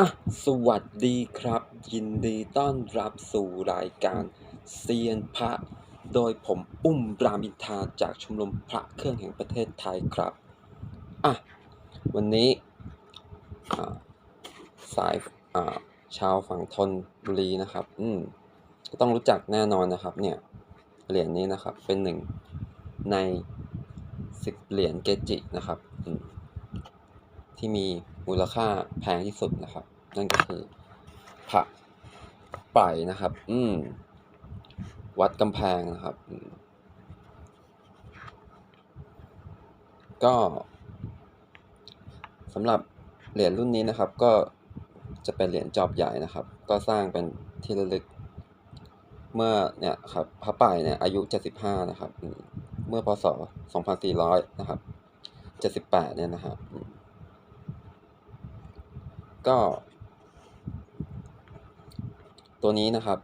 อะสวัสดีครับ ยินดีต้อนรับสู่รายการเซียนพระ โดยผมอุ้มรามอินทาจากชมรมพระเครื่องแห่งประเทศไทยครับอะวันนี้สายชาวฝั่งธนบุรีนะครับ อืมก็ต้องรู้จักแน่นอนนะครับ เนี่ยเหรียญนี้นะครับเป็นหนึ่งในสิบเหรียญเกจินะครับอืมที่มี มูลค่าแพงที่สุดนะครับ นั่นก็คือพระไปนะครับ อืม วัดกำแพงนะครับ ก็สำหรับเหรียญรุ่นนี้นะครับ ก็จะเป็นเหรียญจอบใหญ่นะครับ ก็สร้างเป็นที่ระลึก เมื่อเนี่ยครับพระป่ายเนี่ยอายุ 75 นะครับ เมื่อพศ 2400 นะครับ 78 เนี่ยนะครับ ก็ ตัวนี้นะครับ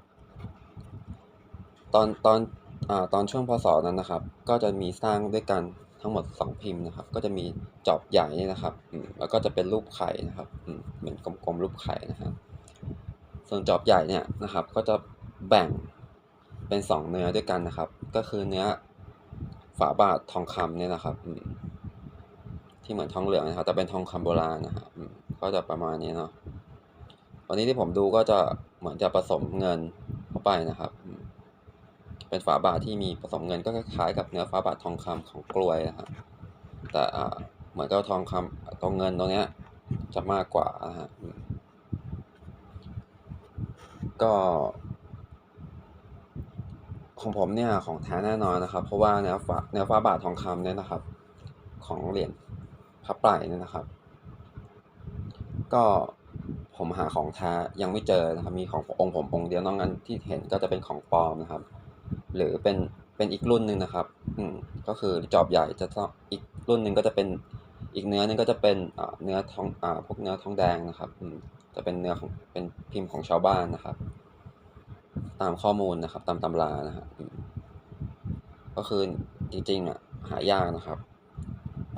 ตอนตอนอ่าตอนช่วงพศนั้นนะครับ ก็จะมีสร้างด้วยกันทั้งหมด 2 พิมพ์นะครับ ก็จะมีจอบใหญ่นี่นะครับแล้วก็จะเป็นรูปไข่นะครับเหมือนกลมๆรูปไข่นะครับส่วนจอบใหญ่เนี่ยนะครับ ก็จะแบ่งเป็น 2 เนื้อด้วยกันนะครับ ก็คือเนื้อฝาบาททองคำเนี่ยนะครับที่เหมือนทองเหลืองนะครับ แต่เป็นทองคำโบราณนะครับ ก็จะประมาณนี้เนาะวันนี้ที่ผมดูก็จะเหมือนจะผสมเงินเข้าไปนะครับ เป็นฝาบาทที่มีผสมเงินก็คล้ายๆกับเนื้อฝาบาททองคำของกลวยนะครับแต่อ่าเหมือนกับทองคำตรงเงินตรงเนี้ยจะมากกว่านะฮะก็ ของผมเนี่ยของแท้แน่นอนนะครับ เพราะว่าเนื้อฝาเนื้อฝาบาททองคำเนี่ยนะครับ ของเหรียญพระปลายเนี่ยนะครับ ก็ผมหาของแท้ยังไม่เจอนะครับ มีขององค์ผมองค์เดียวนอกนั้นที่เห็นก็จะเป็นของปลอมนะครับ หรือเป็นเป็นอีกรุ่นหนึ่งนะครับ อืมก็คือจอบใหญ่จะต้องอีกรุ่นหนึ่งก็จะเป็นอีกเนื้อนึงก็จะเป็นอ่าเนื้อทองอ่าพวกเนื้อทองแดงนะครับอืมจะเป็นเนื้อของเป็นพิมพ์ของชาวบ้านนะครับ ตามข้อมูลนะครับ ตามตำรานะครับอืมก็คือจริงๆอะหายากนะครับ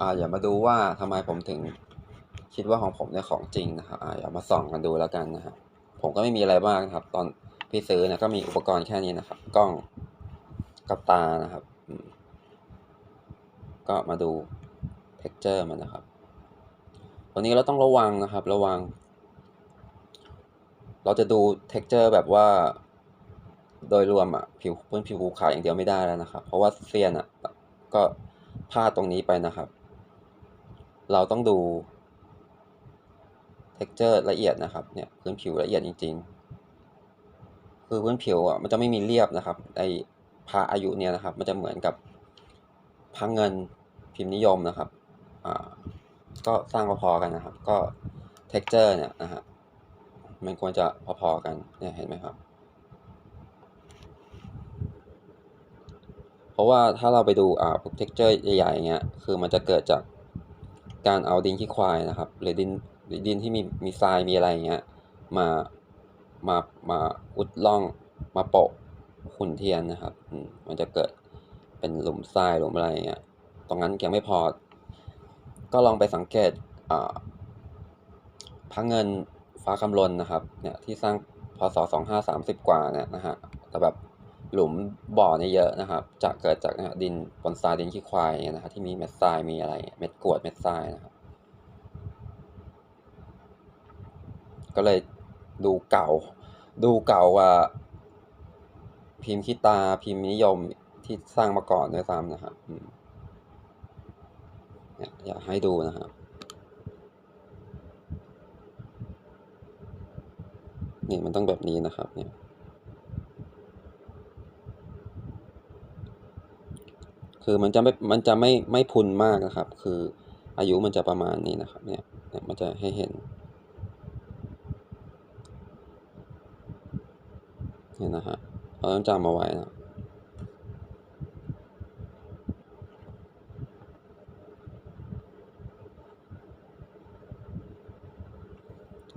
อ่าอย่ามาดูว่าทำไมผมถึง คิดว่าของผมเนี่ยของจริงนะครับอ่าอย่ามาส่องกันดูแล้วกันนะฮะผมก็ไม่มีอะไรมากนะครับ ตอนพี่ซื้อเนี่ยก็มีอุปกรณ์แค่นี้นะครับ กล้องกับตานะครับก็มาดู texture มันนะครับวันนี้เราต้องระวังนะครับ ระวัง เราจะดู texture แบบว่า โดยรวมอะผิวพื้นผิวขาวอย่างเดียวไม่ได้แล้วนะครับ เพราะว่าเซียนอะก็พลาดตรงนี้ไปนะครับ เราต้องดู texture ละเอียดนะครับเนี่ยพื้นผิวละเอียดจริง ๆ คือพื้นผิวอะมันจะไม่มีเรียบนะครับไอพระอายุเนี่ยนะครับ มันจะเหมือนกับพระเงินพิมพ์นิยมนะครับอ่าก็สร้างพอๆกันนะครับ ก็ texture เนี่ยนะฮะมันควรจะพอๆกันเนี่ยเห็นไหมครับ เพราะว่าถ้าเราไปดูอ่าพวก texture ใหญ่ๆเงี้ยคือมันจะเกิดจากการเอาดินขี้ควายนะครับ หรือดิน ดินที่มีมีทรายมีอะไรอย่างเงี้ยมามามาอุดร่องมาโปะหุ่นเทียนนะครับมันจะเกิดเป็นหลุมทรายหลุมอะไรอย่างเงี้ยตรงนั้นยังไม่พอ ก็ลองไปสังเกตอ่าพระเงินฟ้าคำลนนะครับเนี่ยที่สร้างพศสองห้าสามสิบกว่าเนี่ยนะฮะแต่แบบหลุมบ่อเนี่ยเยอะนะครับจากเกิดจากเนี่ยดินบนทรายดินขี้ควายเงี้ยนะครับที่มีเม็ดทรายมีอะไร เม็ดกรวดเม็ดทรายนะครับ ก็เลยดูเก่า ดูเก่ากว่าพิมพ์คิตาพิมพ์นิยมที่สร้างมาก่อนด้วยซ้ำนะครับอยากให้ดูนะครับ นี่มันต้องแบบนี้นะครับเนี่ยคือมันจะไม่ มันจะไม่ไม่พุนมากนะครับ คืออายุมันจะประมาณนี้นะครับ เนี่ย มันจะให้เห็น นี่ยนะฮะเราต้องจำเอาไว้นะ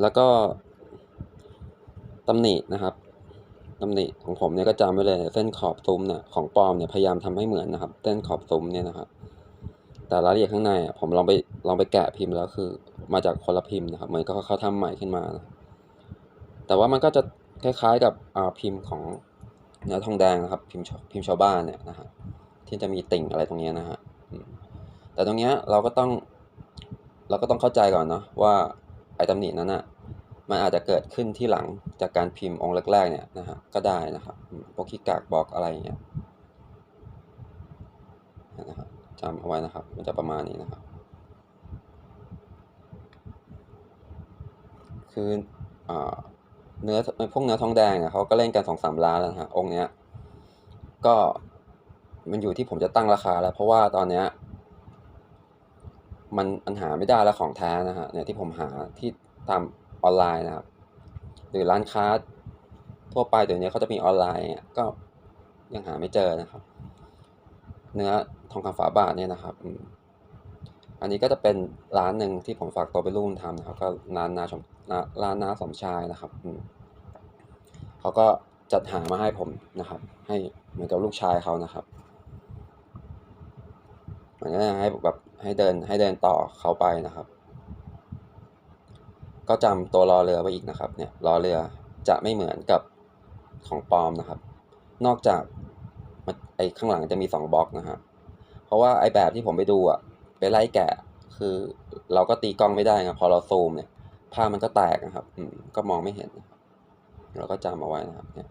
แล้วก็ตำหนินะครับตำหนิของผมเนี่ยก็จำไว้เลยเส้นขอบซุ้มเนี่ยของปลอมเนี่ยพยายามทำให้เหมือนนะครับ เส้นขอบซุ้มเนี่ยนะครับ แต่รายละเอียดข้างในอะผมลองไปลองไปแกะพิมพ์แล้วคือ มาจากคนละพิมพ์นะครับเหมือนก็เขาทำใหม่ขึ้นมานะแต่ว่ามันก็จะ คล้ายๆกับพิมพ์ของเนื้อทองแดงนะครับ พิมพ์ชพิมพ์ชาวบ้านเนี่ยนะฮะที่จะมีติ่งอะไรตรงเนี้ยนะฮะแต่ตรงเนี้ยเราก็ต้องเราก็ต้องเข้าใจก่อนเนาะว่าไอ้ตำหนินั้นอะมันอาจจะเกิดขึ้นที่หลังจากการพิมพ์องค์แรกๆเนี่ยนะฮะก็ได้นะครับพวกขี้กากบอกอะไรเงี้ยนะครับจำเอาไว้นะครับ มันจะประมาณนี้นะครับ คืออ่า เนื้อพวกเนื้อทองแดงเนี่ยเขาก็เล่นกันสองสามล้านแล้วฮะองค์เนี้ย ก็มันอยู่ที่ผมจะตั้งราคาแล้ว เพราะว่าตอนเนี้ย มันมันหาไม่ได้แล้วของแท้นะฮะเนี่ยที่ผมหาที่ตามออนไลน์นะครับ หรือร้านค้าทั่วไปเดี๋ยวนี้เขาจะมีออนไลน์ก็ยังหาไม่เจอนะครับ เนื้อทองคำฝาบาทเนี่ยนะครับ อันนี้ก็จะเป็นร้านหนึ่งที่ผมฝากตัวไปรุ่นทำนะครับ ก็ร้านนาชมร้านนาสมชายนะครับเขาก็จัดหามาให้ผมนะครับ ให้เหมือนกับลูกชายเขานะครับมันก็ให้แบบให้เดินให้เดินต่อเขาไปนะครับ ก็จำตัวรอเรือไว้อีกนะครับ เนี่ยรอเรือจะไม่เหมือนกับของปลอมนะครับ นอกจากไอ้ข้างหลังจะมีสองบล็อกนะครับเพราะว่าไอ้แบบที่ผมไปดูอะ ไปไล่แกะ คือเราก็ตีกล้องไม่ได้ครับพอเราซูมเนี่ยภาพมันก็แตกนะครับอืมก็มองไม่เห็น เราก็จำเอาไว้นะครับ เนี่ย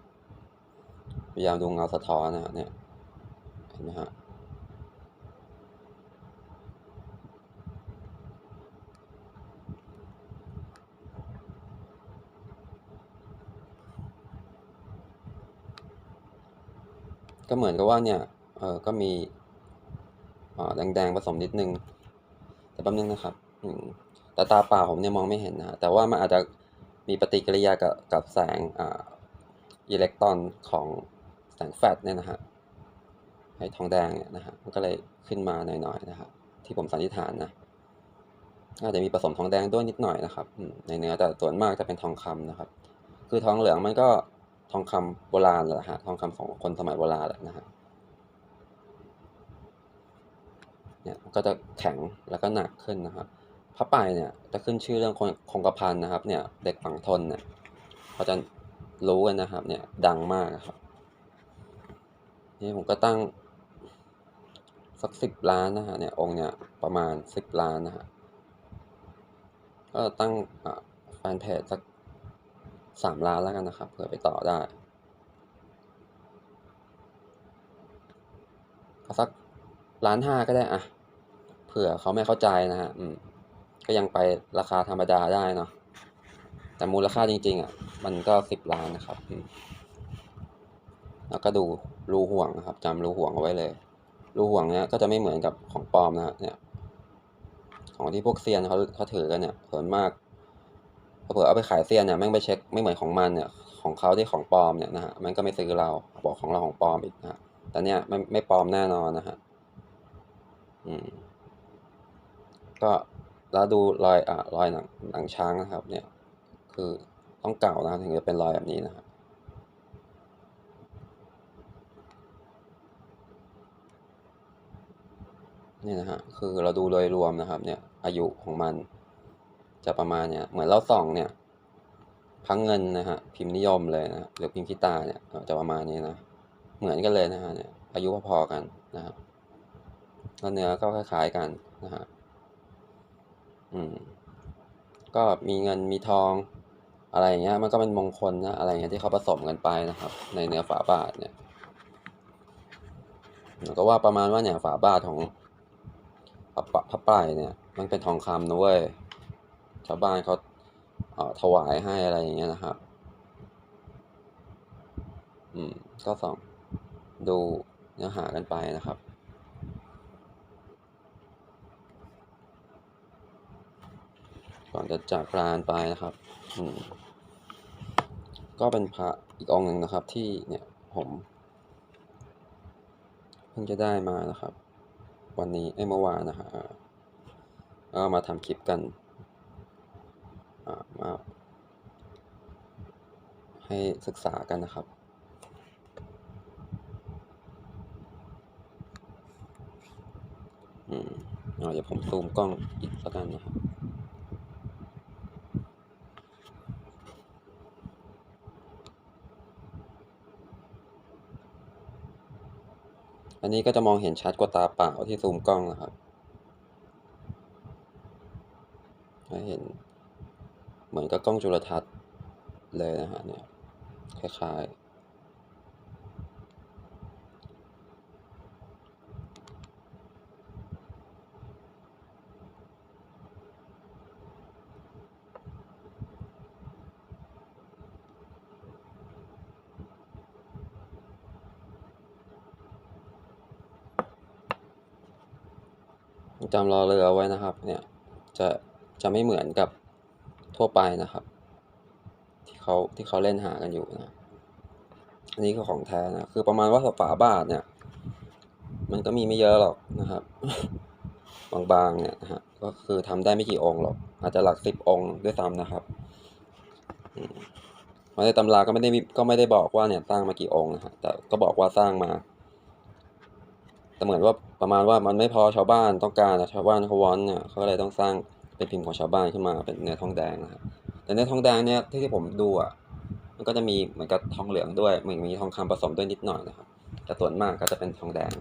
พยายามดูเงาสะท้อนนะครับเนี่ยเห็นไหมฮะก็เหมือนกับว่าเนี่ย เออก็มี แดงๆผสมนิดนึง แต่แป๊บนึงนะครับแต่ตาเปล่าผมเนี่ยมองไม่เห็นนะแต่ว่ามันอาจจะมีปฏิกิริยากับกับแสงอ่าอิเล็กตรอนของแสงแฟลชเนี่ยนะฮะไอ้ทองแดงเนี่ยนะฮะมันก็เลยขึ้นมาหน่อยๆนะครับที่ผมสันนิษฐานนะอาจจะมีผสมทองแดงด้วยนิดหน่อยนะครับในเนื้อแต่ส่วนมากจะเป็นทองคำนะครับ คือทองเหลืองมันก็ทองคำโบราณแหละฮะทองคำของคนสมัยโบราณแหละนะฮะ เนี่ยก็จะแข็งแล้วก็หนักขึ้นนะครับพระป่ายเนี่ยจะขึ้นชื่อเรื่องคงคงกระพันนะครับเนี่ยเด็กฝั่งทนเนี่ยเขาจะรู้กันนะครับเนี่ยดังมากครับนี่ผมก็ตั้งสักสิบล้านนะฮะเนี่ยองค์เนี่ยประมาณสิบล้านนะฮะก็ตั้งแฟนเพจสักสามล้านแล้วกันนะครับเผื่อไปต่อได้ก็สัก ล้านห้าก็ได้อะเผื่อเขาไม่เข้าใจนะฮะอืมก็ยังไปราคาธรรมดาได้เนาะแต่มูลค่าจริง ๆอะมันก็สิบล้านนะครับแล้วก็ดูรูห่วงนะครับจำรูห่วงเอาไว้เลย รูห่วงเนี้ยก็จะไม่เหมือนกับของปลอมนะฮะเนี่ยของที่พวกเซียนเขาเขาถือกันเนี่ยส่วนมากเผื่อเอาไปขายเซียนเนี่ยแม่งไปเช็คไม่เหมือนของมันเนี่ยของเขาที่ของปลอมเนี่ยนะฮะมันก็ไม่ซื้อเราบอกของเราของปลอมอีกนะฮะแต่เนี่ยไม่ไม่ปลอมแน่นอนนะฮะ ก็แล้วดูรอยอ่ารอยหนังหนังช้างนะครับ เนี่ย คือต้องเก่านะถึงจะเป็นรอยแบบนี้นะครับนี่นะฮะคือเราดูโดยรวมนะครับ เนี่ย อายุของมันจะประมาณเนี่ย เหมือนเราส่องเนี่ยพังเงินนะฮะพิมพ์นิยมเลยนะหรือพิมพ์คิตาเนี่ยจะประมาณนี้นะเหมือนกันเลยนะฮะเนี่ยอายุพอๆกันนะครับ แล้วเนื้อก็คล้ายๆกันนะฮะอืมก็มีเงินมีทองอะไรอย่างเงี้ยมันก็เป็นมงคลนะอะไรเงี้ยที่เขาผสมกันไปนะครับ ในเนื้อฝาบาทเนี่ยก็ว่าประมาณว่าเนี่ยฝาบาทของพระพระป่ายเนี่ย มันเป็นทองคำนะเว้ยชาวบ้านเขาเอ่อถวายให้อะไรอย่างเงี้ยนะครับ อืม ก็สองดูเนื้อหากันไปนะครับ อนจะจากลานไปนะครับอืมก็เป็นพระอีกองค์หนึ่งนะครับ ที่เนี่ยผมเพิ่งจะได้มานะครับ วันนี้เอ้เมื่อวานนะฮะก็มาทำคลิปกันมาให้ศึกษากันนะครับ อืมเดี๋ยวผมซูมกล้องอีกสักกันนะครับ อันนี้ก็จะมองเห็นชัดกว่าตาเปล่าที่ซูมกล้องนะครับจะเห็นเหมือนกับกล้องจุลทรรศน์เลยนะฮะเนี่ยคล้ายๆ จำรอเรือไว้นะครับ เนี่ยจะจะไม่เหมือนกับทั่วไปนะครับ ที่เขาที่เขาเล่นหากันอยู่นะอันนี้คือของแท้นะคือประมาณว่าฝาบาทเนี่ย มันก็มีไม่เยอะหรอกนะครับ บางๆเนี่ยนะฮะก็คือทำได้ไม่กี่องค์หรอก อาจจะหลักสิบองค์ด้วยซ้ำนะครับอืมาในตำราก็ไม่ได้ก็ไม่ได้บอกว่าเนี่ยสร้างมากี่องค์นะฮะแต่ก็บอกว่าสร้างมา แต่เหมือนว่าประมาณว่ามันไม่พอชาวบ้านต้องการนะชาวบ้านเขาวอนเนี่ยเขาก็เลยต้องสร้างเป็นพิมพ์ของชาวบ้านขึ้นมาเป็นเนื้อทองแดงนะครับแต่เนื้อทองแดงเนี่ยที่ผมดูอะมันก็จะมีเหมือนกับทองเหลืองด้วยเหมือนมีทองคำผสมด้วยนิดหน่อยนะครับแต่ส่วนมากก็จะเป็นทองแดง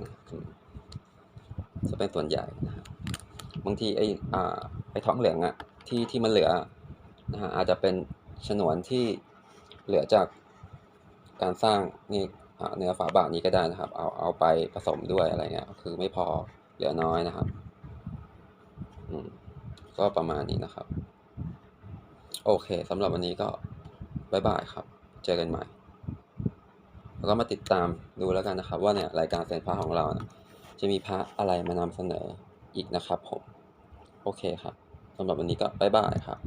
จะเป็นส่วนใหญ่นะครับบางทีไอ้อ่าไอ้ทองเหลืองอะที่ที่มันเหลือนะฮะอาจจะเป็นฉนวนที่เหลือจากการสร้างนี่ เนื้อฝาบาทนี้ก็ได้นะครับ เอาเอาไปผสมด้วยอะไรเงี้ย คือไม่พอเหลือน้อยนะครับอืมก็ประมาณนี้นะครับ โอเคสำหรับวันนี้ก็บายบายครับ เจอกันใหม่ แล้วก็มาติดตามดูแล้วกันนะครับ ว่าเนี่ยรายการเซนพระของเรานะจะมีพระอะไรมานำเสนออีกนะครับผม โอเคครับสำหรับวันนี้ก็บายบายครับ